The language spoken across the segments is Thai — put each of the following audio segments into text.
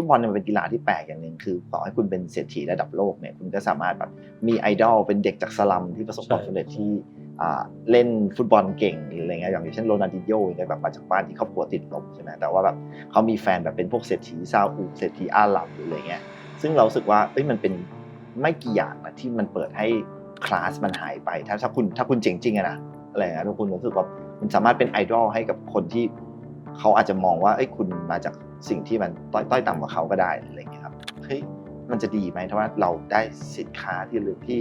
ฟุตบอลเนี่ยมันเป็นกีฬาที่แปลกอย่างหนึ่งคือต่อให้คุณเป็นเศรษฐีระดับโลกเนี่ยคุณก็สามารถแบบมีไอดอลเป็นเด็กจากสลัมที่ประสบความสำเร็จที่เล่นฟุตบอลเก่งหรืออะไรเงี้ยอย่างเช่นโรนัลดิโญ่เนี่ยแบบมาจากบ้านที่ครอบครัวติดลบใช่ไหมแต่ว่าแบบเขามีแฟนแบบเป็นพวกเศรษฐีซาอุเศรษฐีอาหรับหรืออะไรเงี้ยซึ่งเราสึกว่าเอ้ยมันเป็นไม่กี่อย่างนะที่มันเปิดให้คลาสมันหายไป ถ้าถ้าคุณถ้าคุณเจ๋งจริงอะนะอะไรเงี้ยทุกคุณรู้สึกว่ามันสามารถเป็นไอดอลให้กับคนที่เขาอาจจะมองว่าเอ้ยคุณมาจาก สิ่งที่มันต้อยต,อยต่ำกว่าเขาก็ได้อะไรเงี้ยครับเฮ้ยมันจะดีไหมถ้าว่าเราได้สินค้าที่หรือที่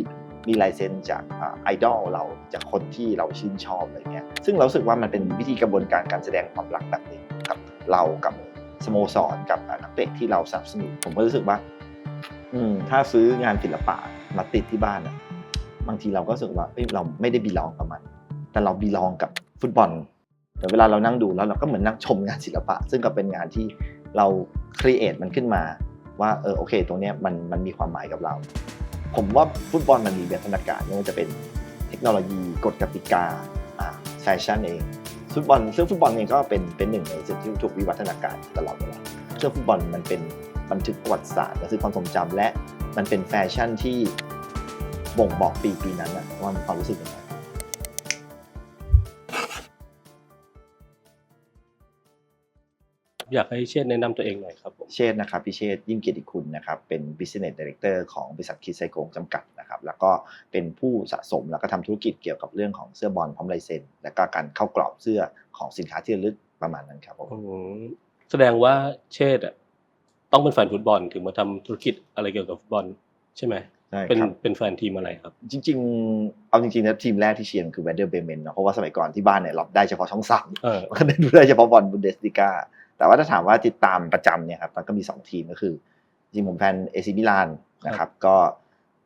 มีลายเซ็นจากไอดอลเราจากคนที่เราชื่นชอบอะไรเงี้ยซึ่งเราสึกว่ามันเป็นวิธีกระบวนการการแสดงความรักแบบนึงกับเรากับสโมสรกับนักเตะที่เราสนับสนุนผมก็รู้สึกว่า อืมถ้าซื้องานศิลปะมาติดที่บ้านอะบางทีเราก็รู้สึกว่าเเราไม่ได้บีลองกับมันแต่เราบีลองกับฟุตบอล แต่เวลาเรานั่งดูแล้วเราก็เหมือนนั่งชมงานศิลปะ ซึ่งก็เป็นงานที่เราครีเอทมันขึ้นมา ว่าเออโอเค ตรงนี้มันมันมีความหมายกับเรา ผมว่าฟุตบอลมันมีวิวัฒนาการไม่ว่าจะเป็นเทคโนโลยีกฎกติกาอ่าแฟชั่นเองฟุตบอลซึ่งฟุตบอลเองก็เป็นเป็นหนึ่งในสิ่งที่ถูกวิวัฒนาการตลอดเวลาเรื่องฟุตบอลมันเป็นบันทึกประวัติศาสตร์บันทึกความทรงจำและมันเป็นแฟชั่นที่บ่งบอกปีปีนั้นว่ามีความรู้สึกยังไง อยากให้เชษฐ์แนะนำตัวเองหน่อยครับผม เชษฐ์นะครับพิเชษฐ์ยิ่งเกียรติคุณนะครับเป็น Business Director ของบริษัทคิดไซโกงจำกัดนะครับแล้วก็เป็นผู้สะสมแล้วก็ทำธุรกิจเกี่ยวกับเรื่องของเสื้อบอลพร้อมลายเซ็นและก็การเข้ากรอบเสื้อของสินค้าที่ระลึกประมาณนั้นครับผม อืมแสดงว่าเชษฐ์อะต้องเป็นแฟนฟุตบอลถึงมาทำธุรกิจอะไรเกี่ยวกับฟุตบอลใช่ไหมใช่เป็นครับ เป็นแฟนทีมอะไรครับ จริงๆ เอาจริงๆนะทีมแรกที่เชียร์คือแวนเดอร์เบเมนเนาะเพราะว่าสมัยก่อนที่บ้านเนี่ยรับได้เฉพาะช่องสาม เออมันก็ได้ดูได้เฉพาะบอลบุนเดสติก้า แต่ว่าถ้าถามว่าติดตามประจำเนี่ยครับมันก็มี 2 ทีมก็คือจริงผมแฟนเอซิมิลานนะครับก็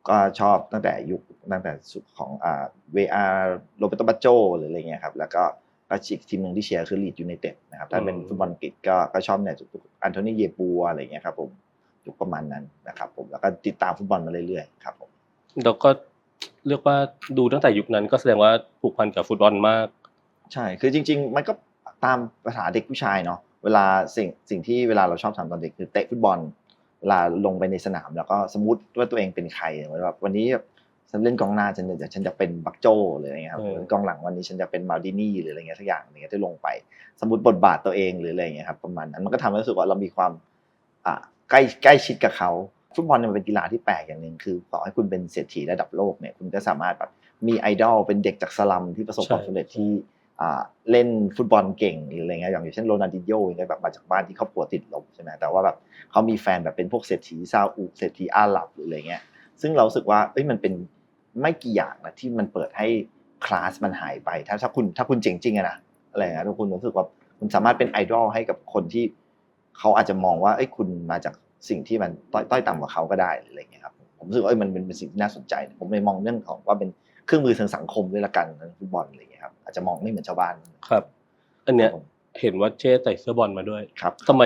ก็ชอบตั้งแต่ยุคตั้งแต่สุดของอ่าเวอาโรเบโตบัจโจหรืออะไรเงี้ยครับแล้วก็ก็อีกทีมหนึ่งที่เชียร์คือลีดยูไนเต็ดนะครับถ้าเป็นอืมฟุตบอลอังกฤษก็ก็ชอบเนี่ยอันโทนีเยปัวอะไรเงี้ยครับผมยุคประมาณนั้นนะครับผมแล้วก็ติดตามฟุตบอลมาเรื่อยๆครับผมแล้วก็เรียกว่าดูตั้งแต่ยุคนั้นก็แสดงว่าผูกพันกับฟุตบอลมาก ใช่คือจริง ๆ มันก็ตามภาษาเด็กผู้ชายเนาะ เวลาสิ่งสิ่งที่เวลาเราชอบทำตอนเด็กคือเตะฟุตบอลเวลาลงไปในสนาม แล้วก็สมมติว่าตัวเองเป็นใครเหมือนแบบวันนี้ฉันเล่นกองหน้าฉันจะฉันจะเป็นบักโจหรืออะไรเงี้ยครับเออหรือกองหลังวันนี้ฉันจะเป็นมาลดินี่หรืออะไรเงี้ยสักอย่างอะไรเงี้ยที่ลงไป สมมติบทบาทตัวเองหรืออะไรเงี้ยครับประมาณนั้นมันก็ทำให้รู้สึกว่าเรามีความอ่าใกล้ใกล้ชิดกับเขาฟุตบอลเนี่ยมันเป็นกีฬาที่แปลกอย่างหนึ่งคือต่อให้คุณเป็นเศรษฐีระดับโลกเนี่ยคุณก็สามารถแบบมีไอดอลเป็นเด็กจากสลัมที่ประสบความสำเร็จที่อ่า เล่นฟุตบอลเก่งหรืออะไรเงี้ยอย่างเช่นโรนัลดินโญ่เนี่ยแบบมาจากบ้านที่ครอบครัวติดลบใช่ไหมแต่ว่าแบบเขามีแฟนแบบเป็นพวกเศรษฐีซาอุเศรษฐีอาหรับหรืออะไรเงี้ยซึ่งเราสึกว่าเอ้ยมันเป็นไม่กี่อย่างนะที่มันเปิดให้คลาสมันหายไป ถ้าถ้าคุณถ้าคุณเจ๋งจริงอะนะอะไรเงี้ยทุกคุณรู้สึกว่าคุณสามารถเป็นไอดอลให้กับคนที่เขาอาจจะมองว่าเอ้ยคุณมาจากสิ่งที่มันต้อยต่ำกว่าเขาก็ได้อะไรเงี้ยครับผมรู้สึกว่ามันเป็นสิ่งที่น่าสนใจ ผมเลยมองเรื่องของว่าเป็นเครื่องมือทางสังคมด้วยละกันฟุตบอลอะไรเงี้ย อาจจะมองไม่เหมือนชาวบ้านครับ อันเนี้ยครับผมเห็นว่าเชษฐ์ใส่เสื้อบอลมาด้วยครับทำไม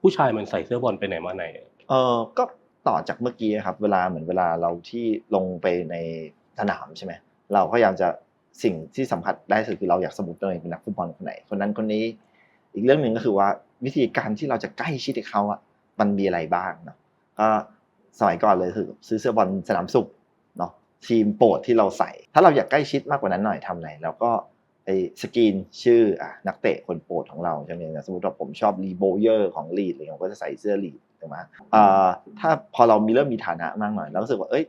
ผู้ชายมันใส่เสื้อบอลไปไหนมาไหนเออก็ต่อจากเมื่อกี้ครับ เวลาเหมือนเวลาเราที่ลงไปในสนามใช่ไหมเราก็พยายามจะสิ่งที่สัมผัสได้สุดคือเราอยากสมมติตัวเองเป็นนักฟุตบอลคนไหนคนนั้นคนนี้ อีกเรื่องหนึ่งก็คือว่าวิธีการที่เราจะใกล้ชิดกับเขาอะมันมีอะไรบ้างเนาะก็สมัยก่อนเลยคือซื้อเสื้อบอลสนามสุขเนาะ ทีมโปรดที่เราใส่ ถ้าเราอยากใกล้ชิดมากกว่านั้นหน่อยทำไงแล้วก็ไอ้สกรีนชื่ออะนักเตะคนโปรดของเราใช่ไหมสมมติว่าผมชอบรีโบเยอร์ของลีดอะไรเงี้ยผมก็จะใส่เสื้อลีดถูกไหมถ้าพอเรามีเริ่มมีฐานะมากหน่อยเรารู้สึกว่าเอ้ย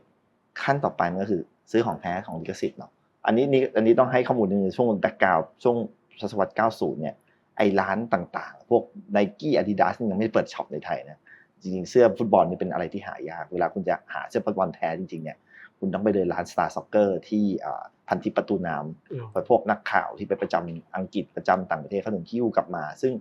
ขั้นต่อไปมันก็คือซื้อของแท้ของลิขสิทธิ์เนาะอันนี้นี่อันนี้ต้องให้ข้อมูลนึงช่วงแบ็กกราวช่วงศตวรรษ90 เนี่ยไอ้ร้านต่างๆ พวก n i กี้อาดิดาสยังไม่เปิดช็อปในไทยนะจริงๆเสื้อฟุตบอลนี่เป็นอะไรที่หายาก เวลาคุณจะหาเสื้อฟุตบอลแท้จริงๆเนี่ย คุณต้องไปเดินร้าน Star Soccer ที่อ่าพันทิปประตูน้ำไปพวกนักข่าวที่ไปประจำอังกฤษประจำต่างประเทศเขาถึงคิ้วกลับมา ซึ่ง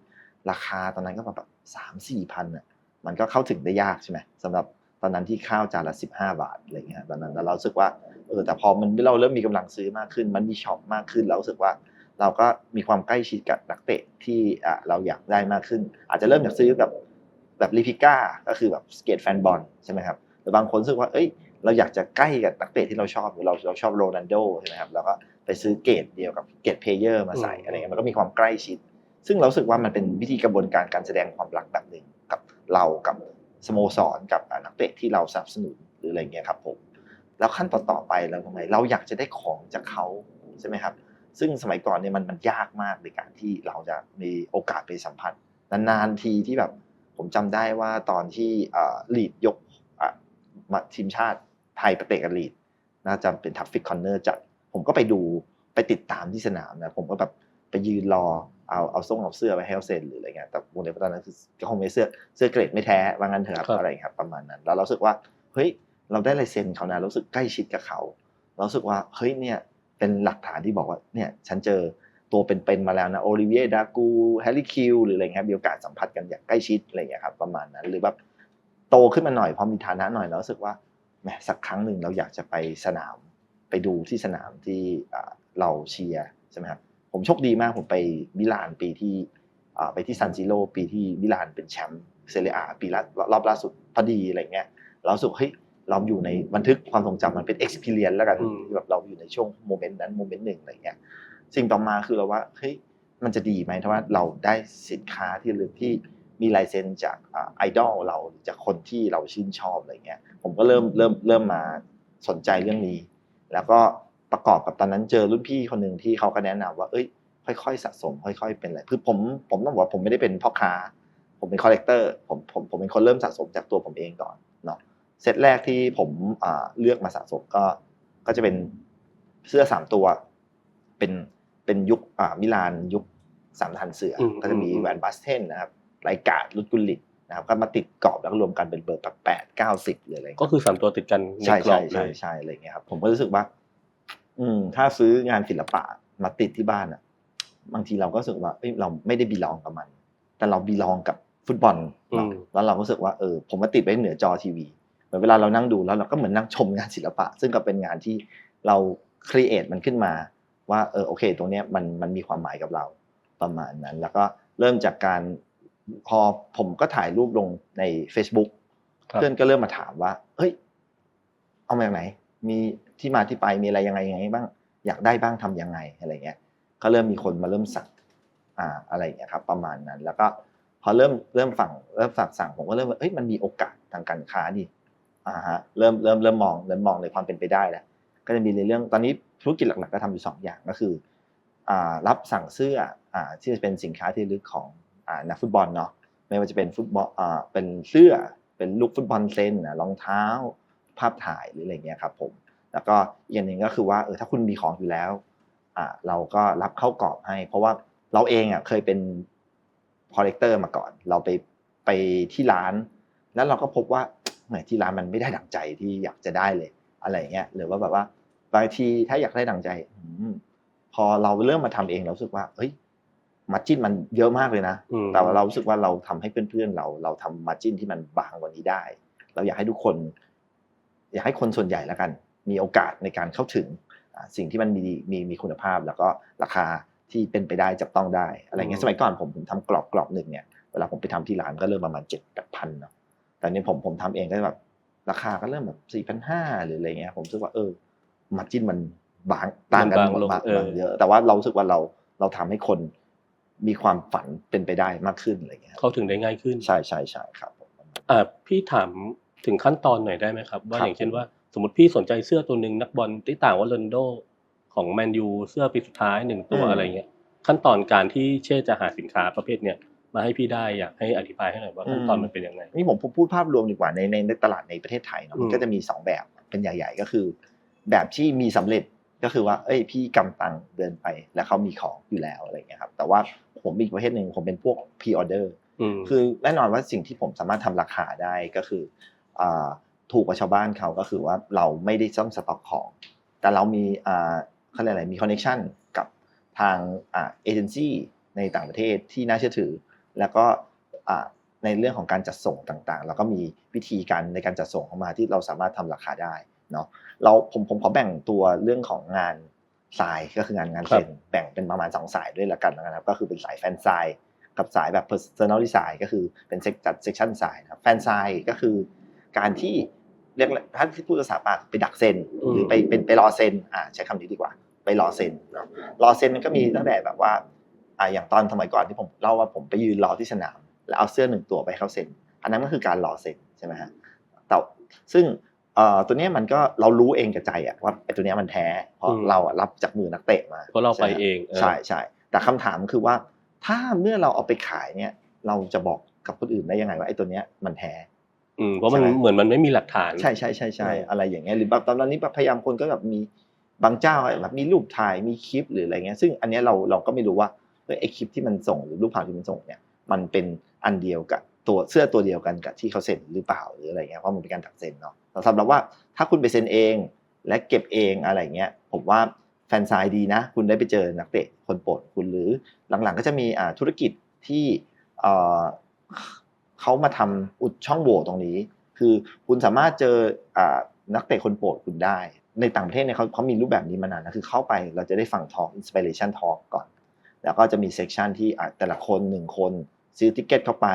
ราคาตอนนั้นก็แบบสามสี่พันอะมันก็เข้าถึงได้ยากใช่ไหมสำหรับตอนนั้นที่ข้าวจานละสิบห้าบาทอะไรเงี้ยตอนนั้นแต่เรารู้สึกว่าเออแต่พอมันเราเริ่มมีกำลังซื้อมากขึ้น มันมีช็อปมากขึ้นเรารู้สึกว่า เราก็มีความใกล้ชิดกับนักเตะที่อะเราอยากได้มากขึ้น อาจจะเริ่มจากซื้อแบบแบบลิพิก้าก็คือแบบสเกตแฟนบอลใช่ไหมครับแต่บางคนรู้สึกว่าเอ้ย เราอยากจะใกล้กับนักเตะที่เราชอบหรือเราเราชอบโรนัลโดใช่ไหมครับเราก็ไปซื้อเกตเดียวกับเกตเพลเยอร์มาใส่อืมอะไรเงี้ยมันก็มีความใกล้ชิด ซึ่งเรารู้สึกว่ามันเป็นวิธีกระบวนการการแสดงความรักแบบหนึ่งกับเรากับสโมสรกับอ่านักเตะที่เราสนับสนุนหรืออะไรเงี้ยครับผมแล้วขั้นต่อต่อๆไปเราทำไมเราอยากจะได้ของจากเขาใช่ไหมครับ ซึ่งสมัยก่อนเนี่ยมันมันยากมากในการที่เราจะมีโอกาสไปสัมผัสนานๆทีที่แบบผมจำได้ว่าตอนที่ลีดยกอะมาทีมชาติ ไทยประเตะกับลีดน่าจะเป็นทัฟฟิกคอนเนอร์จัด ผมก็ไปดูไปติดตามที่สนามนะ ผมก็แบบไปยืนรอเอาเอาส่งเอาเสื้อไปให้เขาเซ็นหรืออะไรเงี้ยแต่วงเล็บตอนนั้นคือก็คงไม่เสื้อเสื้อเกรดไม่แท้ว่างั้นเถอะครับครับอะไรครับประมาณนั้น แล้วเรารู้สึกว่าเฮ้ยเราได้ลายเซ็นเขานะรู้สึกใกล้ชิดกับเขาเรารู้สึกว่าเฮ้ยเนี่ยเป็นหลักฐานที่บอกว่าเนี่ยฉันเจอตัวเป็นๆมาแล้วนะโอลิเวียดากูแฮร์รี่คิวหรืออะไรเงี้ยมีโอกาสสัมผัสกันอย่างใกล้ชิดอะไรเงี้ยครับประมาณนั้น หรือแบบโตขึ้นมาหน่อยพอมีฐานะหน่อยเรารู้สึกว่า แหมสักครั้งหนึ่งเราอยากจะไปสนามไปดูที่สนามที่อ่าเราเชียร์ใช่ไหมครับผมโชคดีมากผมไปมิลานปีที่อ่าไปที่ซันซิโรปีที่มิลานเป็นแชมป์เซเรียอาปีละรอบล่าสุดพอดีอะไรเงี้ยเรารู้สึกเฮ้ยเราอยู่ในบันทึกความทรงจำมันเป็น experience แล้วกันอืมที่แบบเราอยู่ในช่วงโมเมนต์นั้นโมเมนต์หนึ่งอะไรเงี้ยสิ่งต่อมาคือเราว่าเฮ้ยมันจะดีไหมถ้าว่าเราได้สินค้าที่ระลึกที่ มีลายเซ็นจากไอดอลเราหรือจากคนที่เราชื่นชอบอะไรเงี้ยผมก็เริ่มเริ่มเริ่มมาสนใจเรื่องนี้ แล้วก็ประกอบกับตอนนั้นเจอรุ่นพี่คนหนึ่งที่เขาก็แนะนำว่าเอ้ย ค่อยๆ สะสม ค่อยๆ เป็นอะไรคือผมผมต้องบอกว่าผมไม่ได้เป็นพ่อค้า ผมเป็นคอลเลกเตอร์ผมผมผมเป็นคนเริ่มสะสมจากตัวผมเองก่อนเนาะเซตแรกที่ผมอ่าเลือกมาสะสมก็ก็จะเป็นเสื้อสามตัว เป็นเป็นยุคอ่ามิลานยุคสามทันเสืออมก็จะมีอืมแหวนบัสเทนนะครับ ไรกาดลุดกุลิตนะครับก็มาติดกรอบแล้วก็รวมกันเป็นเบอร์แบบแปดเก้าสิบหรืออะไรเงี้ยก็คือสามตัวติดกันในใช่กรอใช่บเลใช่ยใช่อะไรเงี้ยครับผมก็รู้สึกว่า อืม ถ้าซื้องานศิลปะมาติดที่บ้านอะ บางทีเราก็รู้สึกว่าเอ้ยเราไม่ได้บีลองกับมัน แต่เราบีลองกับฟุตบอลเนาะอืมแล้วเราก็รู้สึกว่าเออผมมาติดไว้เหนือจอทีวีเหมือนเวลาเรานั่งดูแล้วเราก็เหมือนนั่งชมงานศิลปะ ซึ่งก็เป็นงานที่เราครีเอทมันขึ้นมา ว่าเออโอเค ตรงเนี้ยมันมันมีความหมายกับเราประมาณนั้น แล้วก็เริ่มจากการ พอผมก็ถ่ายรูปลงใน Facebook ครับเพื่อนก็เริ่มมาถามว่า เฮ้ย เอามาจากไหน มีที่มาที่ไปมีอะไรยังไงยังไงบ้าง อยากได้บ้างทำยังไงอะไรเงี้ย ก็เริ่มมีคนมาเริ่มสั่งอ่าอะไรอย่างเงี้ยครับ ประมาณนั้น แล้วก็พอเริ่มเริ่มฝั่งเริ่มสั่งสั่งผมก็เริ่มว่าเอ้ยมันมีโอกาสทางการค้าดิอ่าฮะเริ่มเริ่มเริ่มมองเริ่มมองในความเป็นไปได้แล้วก็จะมีในเรื่องตอนนี้ธุรกิจหลัก ๆ ก็ทำอยู่สองอย่างก็คืออ่ารับสั่งเสื้ออ่าที่จะเป็นสินค้าที่ระลึกของอ่า นักฟุตบอลเนาะไม่ว่าจะเป็นฟุตบอลอ่าเป็นเสื้อเป็นลูกฟุตบอลเซนนะรองเท้า ภาพถ่ายหรืออะไรเงี้ยครับผมแล้วก็อีกอย่างหนึ่งก็คือว่าเออถ้าคุณมีของอยู่แล้วอ่าเราก็รับเข้ากรอบให้ เพราะว่าเราเองอะเคยเป็นคอลเลกเตอร์มาก่อน เราไปไปที่ร้าน แล้วเราก็พบว่าแหมที่ร้านมันไม่ได้ดังใจที่อยากจะได้เลยอะไรเงี้ยหรือว่าแบบว่าบางทีถ้าอยากได้ดังใจอพอเราเริ่มมาทำเองเราสึกว่า เฮ้ย มาจิ้นมันเยอะมากเลยนะอืมแต่ว่าเรารู้สึกว่าเราทำให้เพื่อนๆเรา เราทำมาจิ้นที่มันบางกว่านี้ได้ เราอยากให้ทุกคน อยากให้คนส่วนใหญ่แล้วกัน มีโอกาสในการเข้าถึงอ่าสิ่งที่มันมีมีมีคุณภาพ แล้วก็ราคาที่เป็นไปได้จับต้องได้อะไรเงี้อืยมสมัยก่อนผมผมทำกรอบกรอบหนึ่งเนี่ยเวลาผมไปทำที่ร้านก็เริ่มประมาณเจ็ดแปดพันเนาะแต่เนี้ผมผมทำเองก็แบบราคาก็เริ่มแบบสี่พันห้าหรืออะไรเงี้ยผมรู้สึกว่าเออมาจิ้นมันบางต่างกันมันบางลงบางเออบางเยอะ แต่ว่าเรารู้สึกว่าเราเราทำให้คน มีความฝันเป็นไปได้มากขึ้นอะไรเงี้ยเข้าถึงได้ง่ายขึ้นใช่ใช่ใช่ครับผมอ่าพี่ถามถึงขั้นตอนหน่อยได้ไหมครับว่าครับอย่างเช่นว่าสมมติพี่สนใจเสื้อตัวหนึ่งนักบอลที่ต่างว่าโรนลโดของแมนยูเสื้อปีสุดท้ายหนึ่งตัวอะไรเงี้ยขั้นตอนการที่เช่จะหาสินค้าประเภทเนี้ยมาให้พี่ได้อยากให้อธิบายให้หน่อยว่าขั้นตอนมันเป็นยังไงนี่ผมผมพูดภาพรวมดีกว่าในในในตลาดในประเทศไทยเนาะอืมมันก็จะมีสองแบบเป็นใหญ่ ๆ ก็คือ แบบที่มีสำเร็จ ก็คือว่า เอ้ย พี่กำตังค์เดินไปแล้วเขามีของอยู่แล้วอะไรเงี้ยครับ แต่ว่าผมมีอีกประเภทหนึ่งผมเป็นพวกพรีออเดอร์อืมคือแน่นอนว่าสิ่งที่ผมสามารถทำราคาได้ก็คืออ่าถูกกว่าชาวบ้านเขาก็คือว่าเราไม่ได้ต้องสต็อกของ แต่เรามีอ่าเขาเรียกอะไรมีคอนเนคชันกับทางอ่าเอเจนซี่ในต่างประเทศที่น่าเชื่อถือ แล้วก็อ่าในเรื่องของการจัดส่งต่างๆแล้วก็มีวิธีการในการจัดส่งเข้ามาที่เราสามารถทำราคาได้ เนาะเราผมผมขอแบ่งตัวเรื่องของงานสายก็คืองานงานครับเซ็นแบ่งเป็นประมาณสองสายด้วยละกันนะครับ ก็คือเป็นสายแฟนไซน์กับสายแบบ personal design ก็คือเป็นเซกจัดเซกชันสายนะครับแฟนไซน์ก็คือการที่เรียกถ้าที่พูดภาษาปากไปดักเซ็นอืมหรือไปเป็นไปรอเซ็นอ่าใช้คำนี้ดีกว่า ไปรอเซ็นเนาะรอเซ็นมันก็มีตั้งแต่แบบว่าอ่าอย่างตอนสมัยก่อนที่ผมเล่าว่าผมไปยืนรอที่สนาม แล้วเอาเสื้อหนึ่งตัวไปให้เขาเซ็นอันนั้นก็คือการรอเซ็นใช่ไหมฮะแต่ซึ่งเอ่อ ตัวเนี้ยมันก็เรารู้เองกับใจอะว่าไอ้ตัวเนี้ยมันแท้เพราะอืมเราอะรับจากมือนักเตะมาเพราะเราไปใช่หมเองเออใช่ใช่แต่คำถามคือว่า ถ้าเมื่อเราเอาไปขายเนี่ยเราจะบอกกับคนอื่นได้ยังไงว่าไอ้ตัวเนี้ยมันแท้อืมเพราะมันใช่ไหมเหมือนมันไม่มีหลักฐานใช่ใช่ใช่ใช่เออออะไรอย่างเงี้ยหรือแบบตอนนี้แบบพยายามคนก็แบบมีบางเจ้าแบบมีรูปถ่ายมีคลิปหรืออะไรเงี้ยซึ่งอันเนี้ยเราเราก็ไม่รู้ว่าเฮ้ยไอคลิปที่มันส่งหรือรูปถ่ายที่มันส่งเนี่ยมันเป็นอันเดียวกับตัวเสื้อตัวเดียวกันกับที่เขาเซ็นหรือเปล่าหรืออะไรเงี้ยเพราะมันเป็นการดักเซ็นเนาะแต่ สำหรับว่าถ้าคุณไปเซ็นเองและเก็บเองอะไรเงี้ยผมว่าแฟนซายดีนะ คุณได้ไปเจอนักเตะคนโปรดคุณหรือหลังๆก็จะมีอ่าธุรกิจที่เอ่อเขามาทำอุดช่องโหว่ตรงนี้ คือคุณสามารถเจออ่านักเตะคนโปรดคุณได้ ในต่างประเทศเนี่ยเขาเขามีรูปแบบนี้มานานนะคือเข้าไปเราจะได้ฟังทอ l k อินสปิเรชันทอ k ก่อน แล้วก็จะมีเซสชันที่อะแต่ละคนหนึ่งคนซื้อติกเก็ตเข้าไป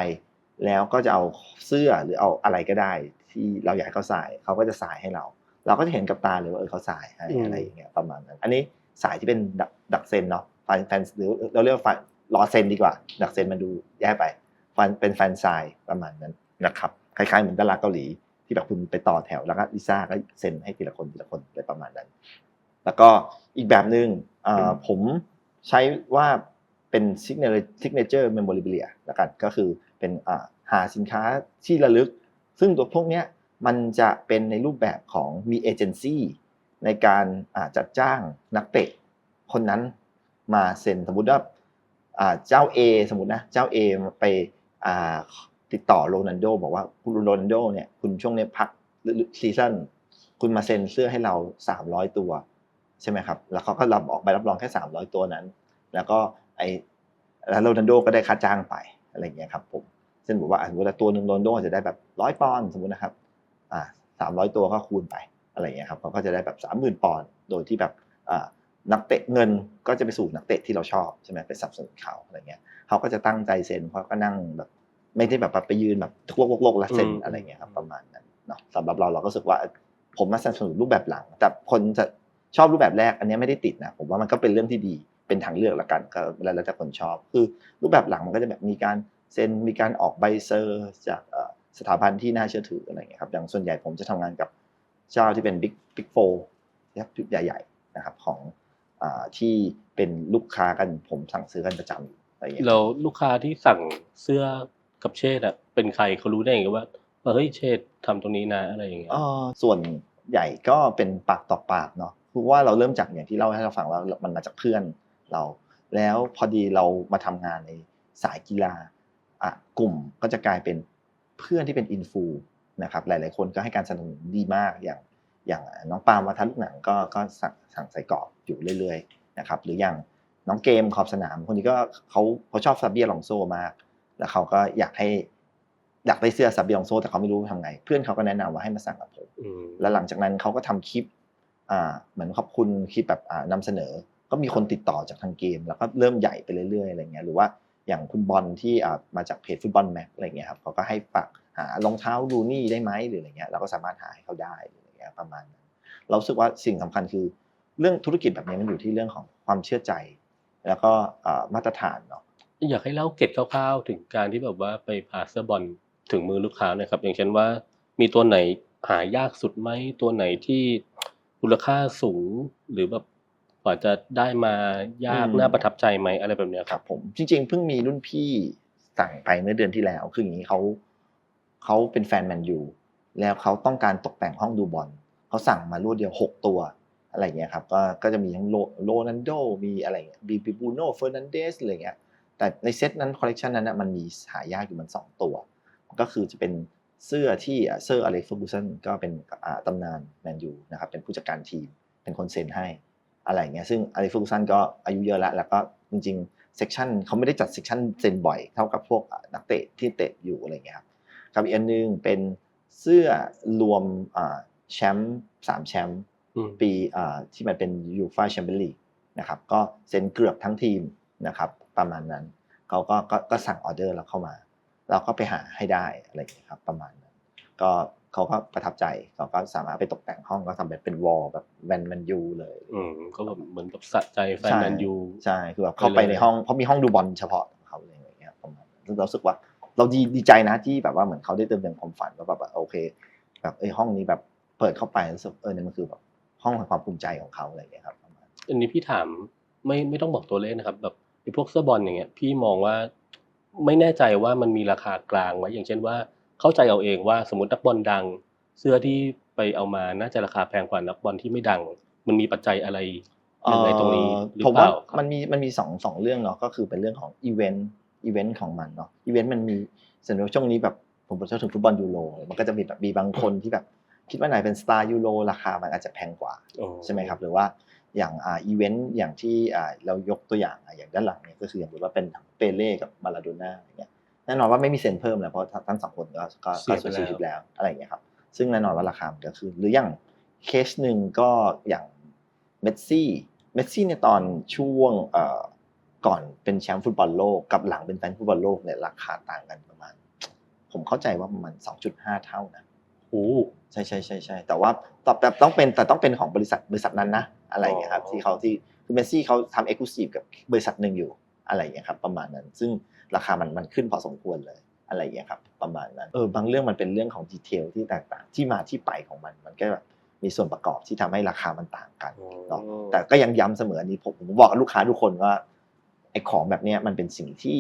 แล้วก็จะเอาเสื้อหรือเอาอะไรก็ได้ ที่เราอยากให้เขาใส่เขาก็จะใส่ให้เรา เราก็จะเห็นกับตาเลยว่าเออเขาใส่ให้อืมอะไรอย่างเงี้ยประมาณนั้น อันนี้สายที่เป็นดักดักเซนเนาะแฟนแฟนหรือเราเรียกว่าแฟนรอเซนดีกว่า ดักเซนมันดูแย่ไปแฟนเป็นแฟนไซน์ประมาณนั้นนะครับคล้ายๆเหมือนดาราเกาหลีที่แบบคุณไปต่อแถวแล้วก็ลิซ่าก็เซ็นให้ทีละคนทีละคนอะไรประมาณนั้น แล้วก็อีกแบบหนึ่งเอ่อผมใช้ว่าเป็น signature signature memorabilia แล้วกันก็คือเป็นอ่าหาสินค้าที่ระลึก ซึ่งตัวพวกนี้มันจะเป็นในรูปแบบของมีเอเจนซี่ในการจัดจ้างนักเตะคนนั้นมาเซ็นสมมติว่าเจ้า A สมมตินะเจ้า A ไปติดต่อโรนัลโดบอกว่าคุณโรนัลโดเนี่ยคุณช่วงนี้พักซีซั่นคุณมาเซ็นเสื้อให้เรา 300 ตัวใช่ไหมครับ แล้วเขาก็รับออกใบรับรองแค่ 300 ตัวนั้น แล้วก็ไอแล้วโรนัลโดก็ได้ค่าจ้างไปอะไรเงี้ยครับผม เช่นบอกว่าอะเวลาตัวหนึ่งโรนัลโดจะได้แบบร้อยปอนด์สมมตินะครับอ่าสามร้อยตัวก็คูณไปอะไรอย่างเงี้ยครับเขาก็จะได้แบบสามหมื่นปอนด์โดยที่แบบอ่านักเตะเงินก็จะไปสู่นักเตะที่เราชอบใช่ไหมไปสนับสนุนเขาอะไรเงี้ยเขาก็จะตั้งใจเซ็นเขาก็นั่งแบบไม่ได้แบบไปยืนแบบทั่วโลกโลกและเซ็นอืมอะไรเงี้ยครับประมาณนั้นเนาะสำหรับเราเราก็รู้สึกว่าผมมาสนับสนุนรูปแบบหลัง แต่คนจะชอบรูปแบบแรกอันเนี้ยไม่ได้ติดนะผมว่ามันก็เป็นเรื่องที่ดีเป็นทางเลือกละกันก็แล้วแต่คนชอบ คือรูปแบบหลังมันก็จะแบบมีการ เซ็นมีการออกใบเซอร์จากเอ่อสถาบันที่น่าเชื่อถืออะไรเงี้ยครับอย่างส่วนใหญ่ผมจะทำงานกับเจ้าที่เป็นบิ๊กบิ๊กโฟนะครับใหญ่ๆนะครับของอ่าที่เป็นลูกค้ากันผมสั่งซื้อกันประจำอยู่อะไรเงี้ยแล้วลูกค้าที่สั่งเสื้อกับเชษอะเป็นใครเขารู้ได้ไงว่าว่าเฮ้ยเชษทำตรงนี้นะอะไรอย่างเงี้ยเอ่อส่วนใหญ่ก็เป็นปากต่อปากเนาะคือว่าเราเริ่มจากอย่างที่เล่าให้เราฟังว่ามันมาจากเพื่อนเรา แล้วพอดีเรามาทำงานในสายกีฬาอะ กลุ่มก็จะกลายเป็นเพื่อนที่เป็นอินฟูนะครับหลาย ๆ คนก็ให้การสนับสนุนดีมากอย่างอย่างน้องปาล์มวัฒนลูกหนังก็ก็สั่งสั่งใส่กรอบอยู่เรื่อย ๆ นะครับ หรืออย่างน้องเกมขอบสนาม คนนี้ก็เขาเขาชอบซาเบียลองโซมาก แล้วเขาก็อยากให้อยากได้เสื้อซาเบียลองโซ แต่เขาไม่รู้ทำไง เพื่อนเขาก็แนะนำว่าให้มาสั่งกับผมอืมแล้วหลังจากนั้นเขาก็ทำคลิปอ่าเหมือนขอบคุณคลิปแบบอ่านำเสนอ ก็มีคนติดต่อจากทางเกม แล้วก็เริ่มใหญ่ไปเรื่อย ๆ อะไรเงี้ยหรือว่า อย่างคุณบอลที่มาจากเพจฟุตบอลแม็กอะไรเงี้ยครับเขาก็ให้ปักหารองเท้าลูนี่ได้ไหมหรืออะไรเงี้ยเราก็สามารถหาให้เขาได้อะไรเงี้ยประมาณนั้นเราสึกว่าสิ่งสำคัญคือ เรื่องธุรกิจแบบนี้มันอยู่ที่เรื่องของความเชื่อใจ แล้วก็มาตรฐานเนาะอยากให้เล่าเกร็ดคร่าวๆถึงการที่แบบว่าไปพาเสื้อบอลถึงมือลูกค้านะครับ อย่างเช่นว่ามีตัวไหนหายากสุดไหมตัวไหนที่มูลค่าสูงหรือแบบ ว่าจะได้มายากอืมน่าประทับใจไหมอะไรแบบเนี้ยคครัรับบผมจริง ๆ เพิ่งมีรุ่นพี่สั่งไปเมื่อเดือนที่แล้ว คืออย่างนี้เขาเขาเป็นแฟนแมนยูแล้วเขาต้องการตกแต่งห้องดูบอลเขาสั่งมารวดเดียวหกตัวอะไรเงี้ยครับก็ก็จะมีทั้งโลโรนันโดมีอะไรเงี้ยบีบีบูโน่เฟอร์นันเดสอะไรเงี้ยแต่ในเซตนั้นคอลเลกชันนั้นนะมันมีหายากอยู่มันสองตัว ก็คือจะเป็นเสื้อที่เซอร์อเล็กซ์เฟอร์กูสันก็เป็นอ่าตำนานแมนยูนะครับเป็นผู้จัดการทีมเป็นคนเซ็นให้ อะไรอย่างเงี้ยซึ่งอเล็กซ์เฟอร์กูสันก็อายุเยอะแล้ว แล้วก็จริงๆเซกชันเขาไม่ได้จัดเซกชันเซ็นบ่อยเท่ากับพวกอะนักเตะที่เตะอยู่อะไรอย่างเงี้ยครับกับอีกอันหนึงเป็นเสื้อรวมอ่าแชมป์สามแชมป์อืมปีอ่าที่มันเป็นยูฟาแชมเปี้ยนลีกนะครับก็เซ็นเกือบทั้งทีมนะครับประมาณนั้นเขาก็ก็ก็สั่งออเดอร์เราเข้ามา เราก็ไปหาให้ได้อะไรอย่างเงี้ยครับประมาณนั้นก็เขาก็ประทับใจเขาก็สามารถไปตกแต่งห้องก็ทำแบบเป็นวอลแบบแมนแมนยูเลยอืมก็แบบเหมือนกับสะใจแฟนใช่แมนยูใช่คือแบบเข้าไปในห้องเพราะมีห้องดูบอลเฉพาะของเขาเลยอะไรอย่างเงี้ยประมาณนั้นซึ่งเรารู้สึกว่าเราดีดีใจนะที่แบบว่าเหมือนเขาได้เติมเต็มความฝันว่าแบบโอเคแบบเอ้ยห้องนี้แบบเปิดเข้าไปแล้วรู้สึกเออเนี่ยมันคือแบบห้องแห่งความภูมิใจของเขาอะไรอย่างเงี้ยครับประมาณอันนี้พี่ถามไม่ไม่ต้องบอกตัวเลขนะครับ แบบไอ้พวกเสื้อบอลอย่างเงี้ยพี่มองว่าไม่แน่ใจว่ามันมีราคากลางไว้อย่างเช่นว่า เข้าใจเอาเองว่าสมมตินักบอลดัง เสื้อที่ไปเอามาน่าจะราคาแพงกว่านักบอลที่ไม่ดัง มันมีปัจจัยอะไรยังไงตรงนี้หรือผมเปว่าล่าครับมันมีมันมีสองสองเรื่องเนาะก็คือเป็นเรื่องของอีเวนต์อีเวนต์ของมันเนาะอีเวนต์มันมีสมมติว่าช่วงนี้แบบผมพูดถึงฟุตบอลยูโรมันก็จะมีแบบมีบางคนที่แบบคิดว่าไหนเป็นสตาร์ยูโรราคามันอาจจะแพงกว่าโอ้ใช่ไหมครับหรือว่าอย่างอ่าอีเวนต์อย่างที่อ่าเรายกตัวอย่างอะอย่างด้านหลังเนี่ยก็คืออย่างว่าเป็นเปเล่กับมาลาโดน่าอย่างเงี้ย แน่นอนว่าไม่มีเซ็นเพิ่มแล้วเพราะทั้งสองคนก็ก็ก็เสียชีวิตแล้วอะไรอย่างเงี้ยครับ ซึ่งแน่นอนว่าราคามันก็ขึ้นหรืออย่างเคสหนึ่งก็อย่างเมสซี่เมสซี่ในยตอนช่วงเอ่อก่อนเป็นแชมป์ฟุตบอลโลกกับหลังเป็นแฟนฟุตบอลโลกเนี่ยราคาต่างกันประมาณ ผมเข้าใจว่าประมาณ 2.5 เท่านะโอ้ใช่ใช่ใช่ใช่แต่ว่าแต่แต่ต้องเป็นแต่ต้องเป็นของบริษัทบริษัทนั้นนะอะไรอย่างเงี้ยครับอ๋อที่เขาที่คือเมสซี่เขาทำเอ็กซ์คลูซีฟกับบริษัทหนึ่งอยู่อะไรอย่างเงี้ยครับประมาณนั้น ซึ่ง ราคามันมันขึ้นพอสมควรเลยอะไรอย่างเงี้ยครับประมาณนั้นเออบางเรื่องมันเป็นเรื่องของดีเทลที่แตกต่างที่มาที่ไปของมันมันก็แบบมีส่วนประกอบที่ทำให้ราคามันต่างกันเนาะแต่ก็ยังย้ำเสมออันนี้ผมผมบอกกับลูกค้าทุกคนว่าไอ้ของแบบเนี้ยมันเป็นสิ่งที่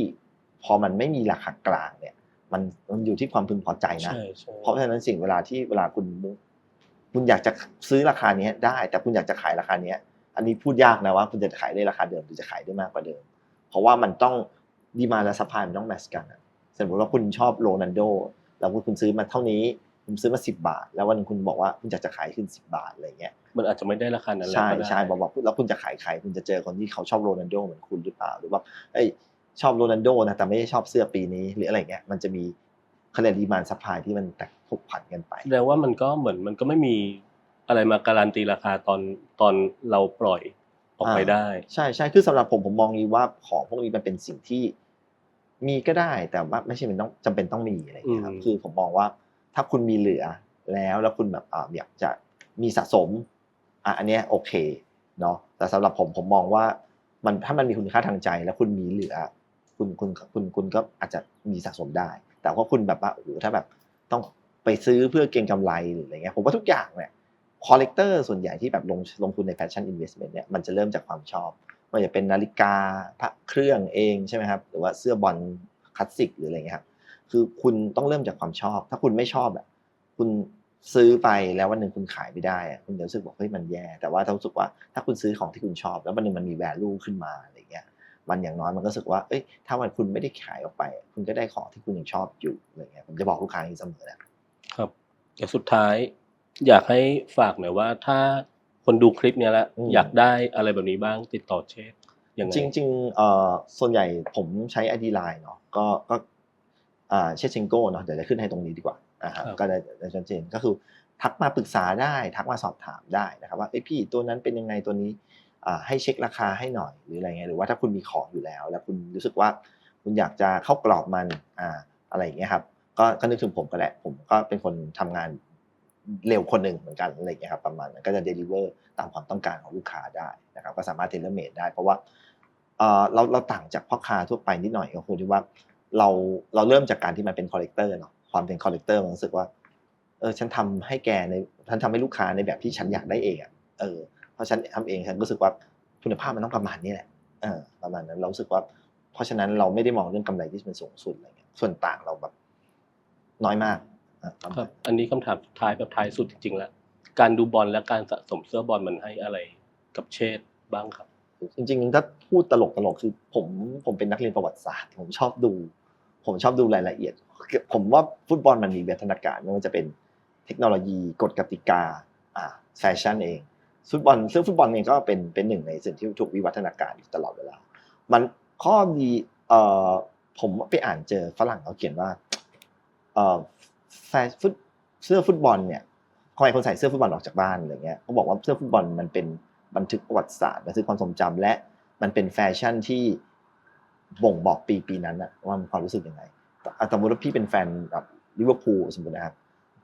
พอมันไม่มีราคากลางเนี่ย มันมันอยู่ที่ความพึงพอใจนะใช่ใช่เพราะฉะนั้นสิ่งเวลาที่เวลาคุณคุณอยากจะซื้อราคาเนี้ยได้ แต่คุณอยากจะขายราคาเนี้ย อันนี้พูดยากนะว่าคุณจะขายได้ราคาเดิมหรือจะขายได้มากกว่าเดิม เพราะว่ามันต้อง ดีมาและสปายมันต้องแมทช์กันอะสมมติว่าคุณชอบโรนัลโดแล้วคุณซื้อมาเท่านี้คุณซื้อมาสิบบาท แล้ววันหนึงคุณบอกว่าคุณอยากจะขายขึ้นสิบบาทอะไรเงี้ยมันอาจจะไม่ได้ราคานั้นแล้วใช่ก็ได้ใช่บอกบอกแล้วคุณจะขายใครคุณจะเจอคนที่เขาชอบโรนัลโดเหมือนคุณหรือเปล่าหรือว่าเอ้ยชอบโรนัลโดนะแต่ไม่ได้ชอบเสื้อปีนี้หรืออะไรเงี้ยมันจะมีคะแนนดีมานสปายที่มันแตกผกผันกันไปแสดงว่ามันก็เหมือนมันก็ไม่มีอะไรมาการันตีราคาตอนตอนเราปล่อยออกไปได้ ใช่ใช่คือสำหรับผมผมมองนี้ว่าของพวกนี้มันเป็นสิ่งที่ มีก็ได้แต่ว่าไม่ใช่เป็นต้องจำเป็นต้องมีอะไรอย่างเงี้ยครับอืมคือผมมองว่าถ้าคุณมีเหลือแล้วแล้วคุณแบบอ่าอยากจะมีสะสมอะอันเนี้ยโอเคเนาะแต่สำหรับผมผมมองว่ามันถ้ามันมีคุณค่าทางใจ แล้วคุณมีเหลือ คุณคุณคุณคุณก็อาจจะมีสะสมได้ แต่ว่าคุณแบบว่าโอ้โหถ้าแบบต้องไปซื้อเพื่อเก็งกำไรหรืออะไรเงี้ยผมว่าทุกอย่างเนี่ยคอลเลกเตอร์ส่วนใหญ่ที่แบบลงลงทุนในแฟชั่นอินเวสท์เมนต์เนี่ยมันจะเริ่มจากความชอบ ไมันจะเป็นนาฬิกาพระเครื่องเองใช่ไหมครับหรือว่าเสื้อบอลคลาสสิกหรืออะไรเงี้ยครับคือคุณต้องเริ่มจากความชอบ ถ้าคุณไม่ชอบอะคุณซื้อไปแล้ววันหนึ่งคุณขายไม่ได้อะคุณจะรู้สึกว่าเฮ้ยมันแย่ แต่ว่าถ้ารู้สึกว่าถ้าคุณซื้อของที่คุณชอบ แล้ววันหนึ่งมันมี value ขึ้นมาอะไรเงี้ยมันอย่างน้อยมันก็รู้สึกว่าเอ้ยถ้าวันคุณไม่ได้ขายออกไป คุณก็ได้ของที่คุณยังชอบอยู่อะไรเงี้ยผมจะบอกลูกค้าอย่างนี้เสมอนะครับอย่สุดท้ายอยากให้ฝากหน่อยว่าถ้า คนดูคลิปเนี้ยแล้วอืม อยากได้อะไรแบบนี้บ้างติดต่อเชฟยังไงจริงๆเอ่อส่วนใหญ่ผมใช้ ID Line เนาะก็ก็อ่าเชชิงโก้เนาะเดี๋ยวจะขึ้นให้ตรงนี้ดีกว่าอ่าฮะครับก็ได้ได้ชัดเจนก็คือทักมาปรึกษาได้ทักมาสอบถามได้นะครับว่าเอ้ยพี่ตัวนั้นเป็นยังไงตัวนี้อ่าให้เช็คราคาให้หน่อยหรืออะไรเงี้ยหรือว่าถ้าคุณมีของอยู่แล้ว แล้วคุณรู้สึกว่าคุณอยากจะเข้ากรอบมันอ่าอะไรอย่างเงี้ยครับก็ก็นึกถึงผมก็แหละผมก็เป็นคนทำงาน เร็วคนหนึ่งเหมือนกันอะไรอย่างเงี้ยครับประมาณนั้นก็จะเดลิเวอร์ตามความต้องการของลูกค้าได้นะครับก็สามารถเทเลเมดได้ เพราะว่าเราเราต่างจากพ่อค้าทั่วไปนิดหน่อยก็คือที่ว่าเราเราเริ่มจากการที่มันเป็นคอลเลกเตอร์เนาะความเป็นคอลเลกเตอร์มันรู้สึกว่าเออฉันทำให้แกในฉันทำให้ลูกค้าในแบบที่ฉันอยากได้เองอะเออเพราะฉันทำเองฉันรู้สึกว่าคุณภาพมันต้องประมาณนี้แหละเออประมาณนั้นเราสึกว่า เพราะฉะนั้นเราไม่ได้มองเรื่องกำไรที่เป็นสูงสุดอะไรเงี้ยส่วนต่างเราแบบน้อยมาก คมารัณบอันนี้คำถามสุดท้ายแบบท้ายสุดจริงๆแล้วการดูบอลและการสะสมเสื้อบอลมันให้อะไรกับเชษบ้างครับ จริงๆถ้าพูดตลกตลกๆคือผมผมเป็นนักเรียนประวัติศาสตร์ ผมชอบดู ผมชอบดูรายละเอียด ผมว่าฟุตบอลมันมีวิวัฒนาการไม่ว่าจะเป็นเทคโนโลยีกฎกติกาอ่าแฟชั่นเองฟุตบอลซึ่งฟุตบอลเองก็เป็นเป็นหนึ่งในสิ่งที่ถูกวิวัฒนาการอยู่ตลอดเวลา มันข้อดีเอ่อผมไปอ่านเจอฝรั่งเขาเขียนว่าเอ่อ แฟชั่นฟุตเสื้อฟุตบอลเนี่ยทำไมคนใส่เสื้อฟุตบอลออกจากบ้านอะไรเงี้ยเขาบอกว่าเสื้อฟุตบอลมันเป็นบันทึกประวัติศาสตร์บันทึกความทรงจำและมันเป็นแฟชั่นที่บ่งบอกปีปีนั้นอะว่ามันความรู้สึกยังไงสมมติว่าพี่เป็นแฟนแบบลิเวอร์พูลสมมตินะครับ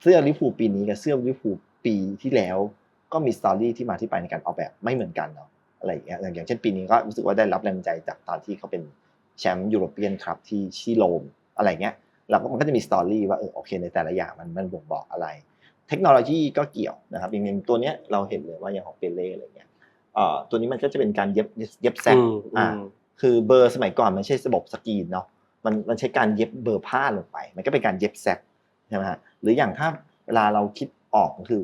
เสื้อลิเวอร์พูลปีนี้กับเสื้อลิเวอร์พูลปีที่แล้วก็มีสตอรี่ที่มาที่ไปในการออกแบบไม่เหมือนกันเนาะอะไรอย่างเงี้ยอย่างเช่นปีนี้ก็รู้สึกว่าได้รับแรงใจจากตอนที่เขาเป็นแชมป์ยูโรเปียนครับที่ที่โรมอะไรเงี้ย แล้วก็มันก็จะมีสตอรี่ว่าเออโอเคในแต่ละอย่างมันมันบ่งบอกอะไร เทคโนโลยีก็เกี่ยวนะครับอย่างอย่างตัวเนี้ยเราเห็นเลยว่าอย่างของเปเล่อะไรเงี้ยเอ่อตัวนี้มันก็จะเป็นการเย็บเย็บแซกอืมอ่าอืมคือเบอร์สมัยก่อนมันไม่ใช่ระบบสกรีนเนาะมันมันใช้การเย็บเบอร์ผ้าลงไป มันก็เป็นการเย็บแซกใช่ไหมฮะหรืออย่างถ้าเวลาเราคิดออกก็คือ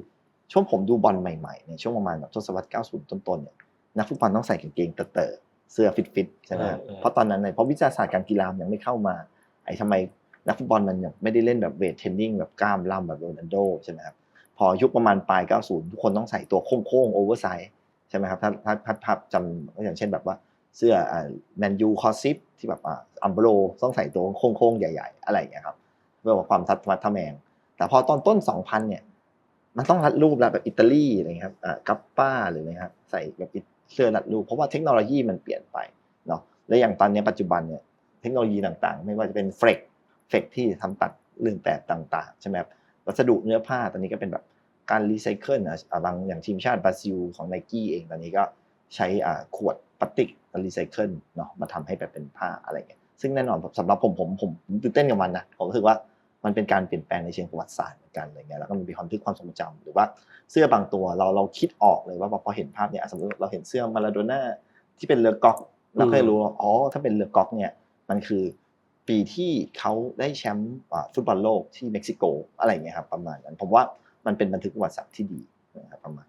ช่วงผมดูบอลใหม่ๆเนี่ยช่วงประมาณแบบทศวรรษ 90 ต้นๆเนี่ยนักฟุตบอลต้องใส่กางเกงเตอะๆเสื้อฟิตๆใช่ไหมฮะเออเออเพราะตอนนั้นเนี่ยเพราะวิทยาศาสตร์การกีฬามันยังไม่เข้ามาไอ้ทำไม นักฟุตบอลมันยังไม่ได้เล่นแบบเวทเทรนนิ่งแบบกล้ามล่ำแบบโรนัลโดใช่ไหมครับพอยุคประมาณปลาย 90 ทุกคนต้องใส่ตัวโค้งๆโอเวอร์ไซส์ใช่ไหมครับถ้าถ้าถ้าภาพจำก็อย่างเช่นแบบว่าเสื้อแมนยูคอซิฟที่แบบอัมโบโรต้องใส่ตัวโค้งๆ ใหญ่ ๆ อะไรอย่างเงี้ยครับเพื่อความทัดมัดทะแมง แต่พอตอนต้น 2000 เนี่ย มันต้องรัดรูปแล้วแบบอิตาลีอะไรเงี้ยครับกัปป้าหรืออะไรครับใส่แบบเสื้อรัดรูป เพราะว่าเทคโนโลยีมันเปลี่ยนไปเนาะและอย่างตอนนี้ปัจจุบันเนี่ยเทคโนโลยีต่างๆ ไม่ว่าจะเป็นเฟก เฟกที่ทำตัดเรื่องแบบต่างๆใช่ไหมครับวัสดุเนื้อผ้าตอนนี้ก็เป็นแบบการรีไซเคิลนะบางอย่างทีมชาติบราซิลของไนกี้เองตอนนี้ก็ใช้อ่าขวดพลาสติกรีไซเคิลเนาะมาทำให้แบบเป็นผ้าอะไรเงี้ยซึ่งแน่นอนสำหรับผมผมผมตื่นเต้นกับมันนะผมรู้สึกว่ามันเป็นการเปลี่ยนแปลงในเชิงประวัติศาสตร์เหมือนกันอะไรเงี้ยแล้วก็มันมีความทึกความทรงจำหรือว่าเสื้อบางตัวเราเราคิดออกเลยว่าพอเห็นภาพเนี่ยสมมติเราเห็นเสื้อมาราโดน่าที่เป็นเรือกอกเราก็จะรู้ว่าอ๋อถ้าเป็นเรือกอกเนี่ยมันคือ ปีที่เขาได้แชมป์ฟุตบอลโลกที่เม็กซิโกอะไรเงี้ยครับประมาณนั้นผมว่ามันเป็นบันทึกประวัติศาสตร์ที่ดีนะครับประมาณ